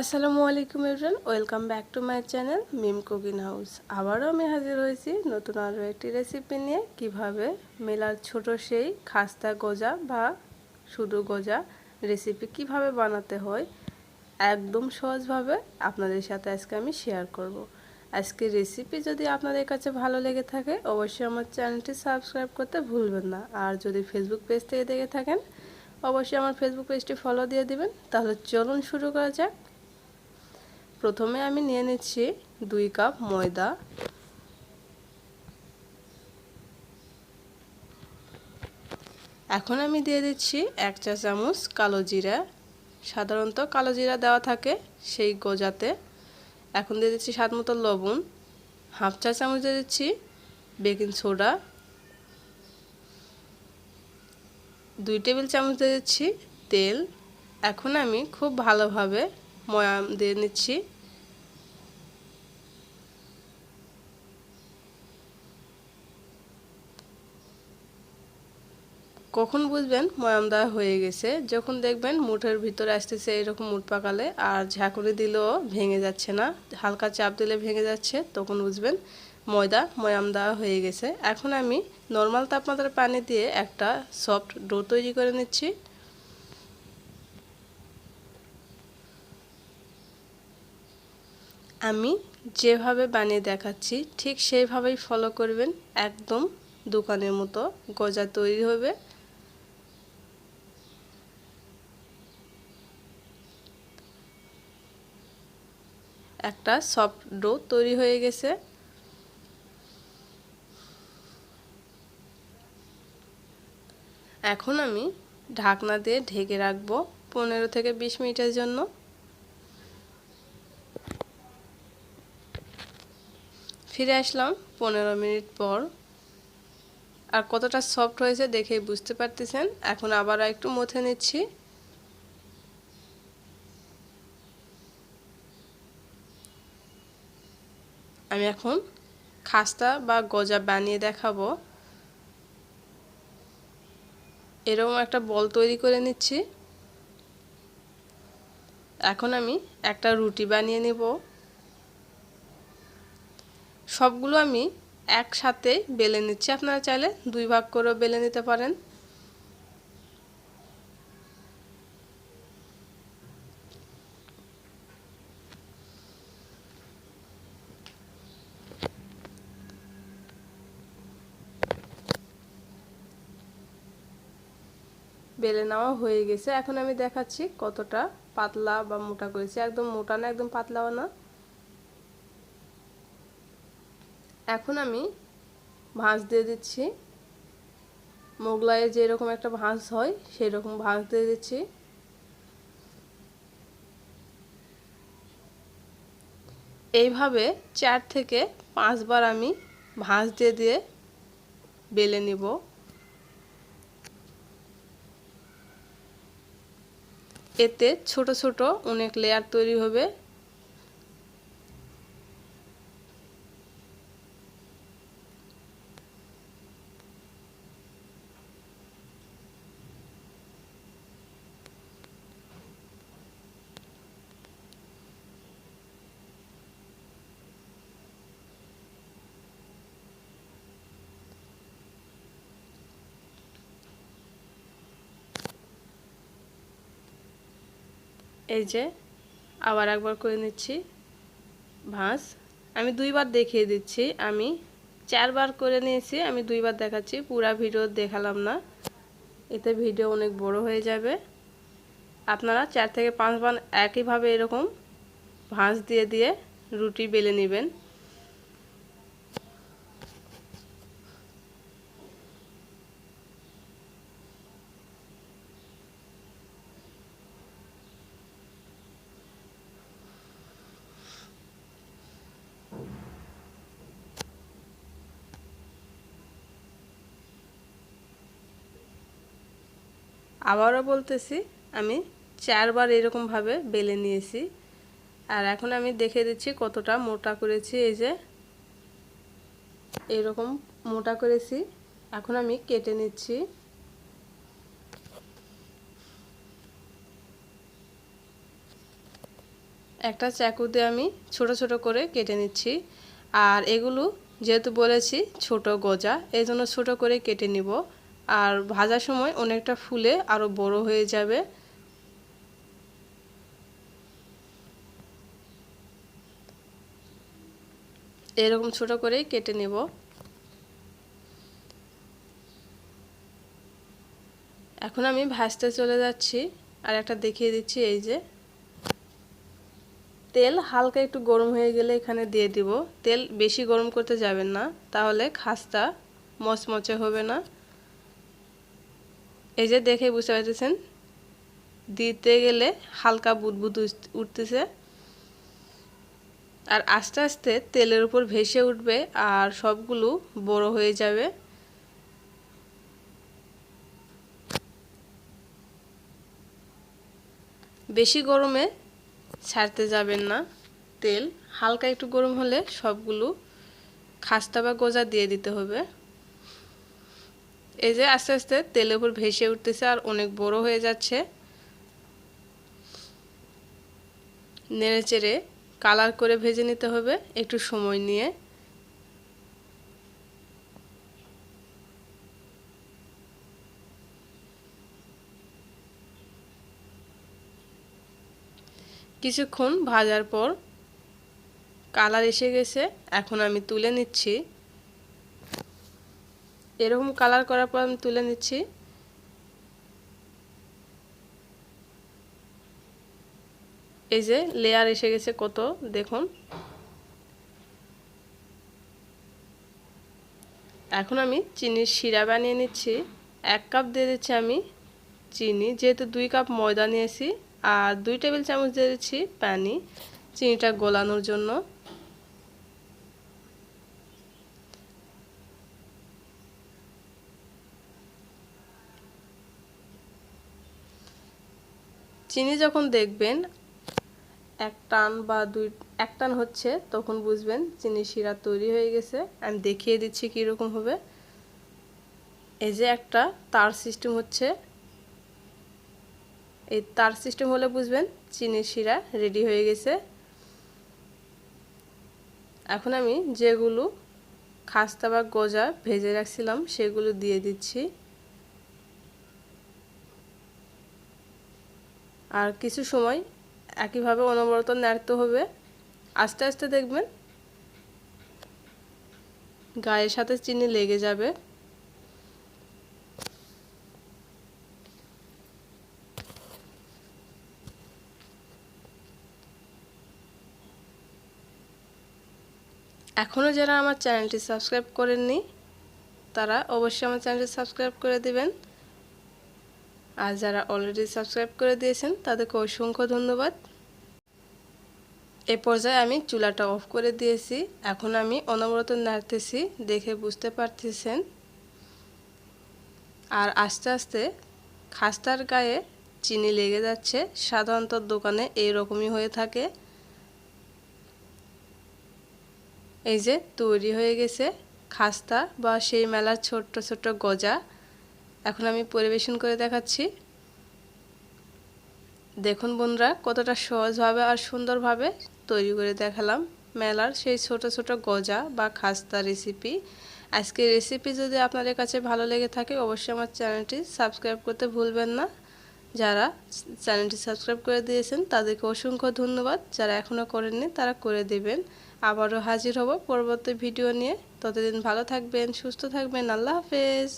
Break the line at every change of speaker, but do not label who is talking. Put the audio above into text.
আসসালামু আলাইকুম everyone welcome back to my channel Mim cooking house আবারও আমি হাজির হয়েছি নতুন আরও একটি রেসিপি নিয়ে। কীভাবে মেলার ছোট সেই খাস্তা গজা বা শুধু গজা রেসিপি কীভাবে বানাতে হয়, একদম সহজভাবে আপনাদের সাথে আজকে আমি শেয়ার করব। আজকে রেসিপি যদি আপনাদের কাছে ভালো লেগে থাকে, অবশ্যই আমার চ্যানেলটি সাবস্ক্রাইব করতে ভুলবেন না। আর যদি ফেসবুক পেজ থেকে দেখে থাকেন, অবশ্যই আমার ফেসবুক পেজটি ফলো দিয়ে দিবেন। তাহলে চলুন শুরু করা যাক। প্রথমে আমি নিয়ে নিচ্ছি দুই কাপ ময়দা। এখন আমি দিয়ে দিচ্ছি এক চা চামচ কালো জিরা। সাধারণত কালো জিরা দেওয়া থাকে সেই গোজাতে। এখন দিয়ে দিচ্ছি স্বাদ মতো লবণ। হাফ চা চামচ দিয়ে দিচ্ছি বেকিং সোডা। দুই টেবিল চামচ দিয়ে দিচ্ছি তেল। এখন আমি খুব ভালোভাবে ময়াম দিয়ে নিচ্ছি কখন বুঝবেন? ময়াম দেওয়া হয়ে গেছে। যখন দেখবেন মুঠের ভিতরে আসতেছে এরকম মুঠ পাকালে, আর ঝাঁকুনি দিলেও ভেঙে যাচ্ছে না। হালকা চাপ দিলে ভেঙে যাচ্ছে, তখন বুঝবেন ময়দা ময়াম দেওয়া হয়ে গেছে। এখন আমি নর্মাল তাপমাত্রার পানি দিয়ে একটা সফট ডো তৈরি করে নিচ্ছি। আমি যেভাবে বানিয়ে দেখাচ্ছি, ঠিক সেইভাবেই ফলো করবেন। একদম দোকানের মতো গজা তৈরি হবে। একটা সফট ডো তৈরি হয়ে গেছে। এখন আমি ঢাকনা দিয়ে ঢেকে রাখব পনেরো থেকে বিশ মিনিটের জন্য। ফিরে আসলাম পনেরো মিনিট পর। আর কতটা সফট হয়েছে দেখেই বুঝতে পারতেছেন? এখন আবার একটু মথে নিচ্ছি। আমি এখন খাস্তা বা গজা বানিয়ে দেখাবো। এরকম একটা বল তৈরি করে নিচ্ছি। এখন আমি একটা রুটি বানিয়ে নেব। সবগুলো আমি একসাথে বেলে নিচ্ছি। আপনারা চাইলে দুই ভাগ করেও বেলে নিতে পারেন। বেলে নেওয়া হয়ে গেছে। এখন আমি দেখাচ্ছি কতটা পাতলা বা মোটা করেছি। একদম মোটা না, একদম পাতলাও না। এখন আমি ভাঁজ দিয়ে দিচ্ছি। মোগলাইয়ের যেরকম একটা ভাঁজ হয় সেই রকম ভাঁজ দিয়ে দিচ্ছি। এইভাবে চার থেকে পাঁচবার আমি ভাঁজ দিয়ে দিয়ে বেলে নিব। এতে ছোট ছোট অনেক লেয়ার তৈরি হবে। এই যে, আবার একবার করে নিচ্ছি। ভাঁজ। আমি দুইবার দেখিয়ে দিচ্ছি। আমি চারবার করে নিয়েছি। আমি দুইবার দেখাচ্ছি। পুরা ভিডিও দেখালাম না। এতে ভিডিও অনেক বড় হয়ে যাবে। আপনারা চার থেকে পাঁচবার একইভাবে এরকম ভাঁজ দিয়ে দিয়ে রুটি বেলে নেবেন। আবারও বলতেছি, আমি চারবার এরকমভাবে বেলে নিয়েছি। আর এখন আমি দেখে দিচ্ছি কতটা মোটা করেছি, এই যে এরকম মোটা করেছি। এখন আমি কেটে নিচ্ছি। একটা চাকু দিয়ে আমি ছোট ছোট করে কেটে নিচ্ছি। আর এগুলো যেহেতু বলেছি ছোট গজা, এই জন্য ছোটো করে কেটে নিব। আর ভাজার সময় অনেকটা ফুলে আরও বড় হয়ে যাবে। এরকম ছোট করে কেটে নেব। এখন আমি ভাজতে চলে যাচ্ছি আর একটা দেখিয়ে দিচ্ছি এই যে। তেল হালকা একটু গরম হয়ে গেলে এখানে দিয়ে দিব। তেল বেশি গরম করতে যাবেন না, তাহলে খাস্তা মচমচে হবে না। এই যে দেখে বুঝতে পারতেছেন? দিতে গেলে হালকা বুদবুদ উঠতেছে। আর আস্তে আস্তে তেলের উপর ভেসে উঠবে আর সবগুলো বড় হয়ে যাবে। বেশি গরমে ছাড়তে যাবেন না। তেল হালকা একটু গরম হলে সবগুলো খাস্তা বা গোজা দিয়ে দিতে হবে। এই যে আস্তে আস্তে তেলের উপর ভেসে উঠতেছে আর অনেক বড় হয়ে যাচ্ছে। নেড়ে চেড়ে কালার করে ভেজে নিতে হবে একটু সময় নিয়ে। কিছুক্ষণ ভাজার পর কালার এসে গেছে। এখন আমি তুলে নিচ্ছি। এরকম কালার করার পর আমি তুলে নিচ্ছি। এই যে লেয়ার এসে গেছে কত, দেখুন। এখন আমি চিনির শিরা বানিয়ে নিচ্ছি। এক কাপ দিয়ে দিচ্ছি আমি চিনি, যেহেতু দুই কাপ ময়দা নিয়েছি, আর দুই টেবিল চামচ দিয়ে দিচ্ছি পানি, চিনিটা গোলানোর জন্য। চিনি যখন দেখবেন, এক টান বা দুই, এক টান হচ্ছে, তখন বুঝবেন চিনি শিরা তৈরি হয়ে গেছে। আমি দেখিয়ে দিচ্ছি কীরকম হবে। এই যে একটা তার সিস্টেম হচ্ছে। এই তার সিস্টেম হলে বুঝবেন চিনির শিরা রেডি হয়ে গেছে। এখন আমি যেগুলো খাস্তা বা গজা ভেজে রাখছিলাম, সেগুলো দিয়ে দিচ্ছি। আর কিছু সময় একইভাবে অনবরত নাড়তে হবে। আস্তে আস্তে দেখবেন গায়ের সাথে চিনি লেগে যাবে। এখনও যারা আমার চ্যানেলটি সাবস্ক্রাইব করেননি, তারা অবশ্যই আমার চ্যানেলটি সাবস্ক্রাইব করে দেবেন। আর যারা অলরেডি সাবস্ক্রাইব করে দিয়েছেন, তাদেরকে অসংখ্য ধন্যবাদ। এ পর্যায়ে আমি চুলাটা অফ করে দিয়েছি। এখন আমি অনবরত নাড়তেছি, দেখে বুঝতে পারতেছেন। আর আস্তে আস্তে খাস্তার গায়ে চিনি লেগে যাচ্ছে। সাধারণত দোকানে এই রকমই হয়ে থাকে। এই যে তৈরি হয়ে গেছে খাস্তা বা সেই মেলার ছোট্ট ছোট্ট গজা। এখন আমি পরিবেশন করে দেখাচ্ছি। দেখুন বন্ধুরা, কতটা সহজভাবে আর সুন্দরভাবে তৈরি করে দেখালাম মেলার সেই ছোট ছোট গজা বা খাস্তা রেসিপি আজকের রেসিপি যদি আপনাদের কাছে ভালো লেগে থাকে, অবশ্যই আমার চ্যানেলটি সাবস্ক্রাইব করতে ভুলবেন না। যারা চ্যানেলটি সাবস্ক্রাইব করে দিয়েছেন, তাদেরকে অসংখ্য ধন্যবাদ। যারা এখনও করেননি, তারা করে দেবেন। আবারও হাজির হব পরবর্তী ভিডিও নিয়ে। ততদিন ভালো থাকবেন, সুস্থ থাকবেন। আল্লাহ হাফেজ।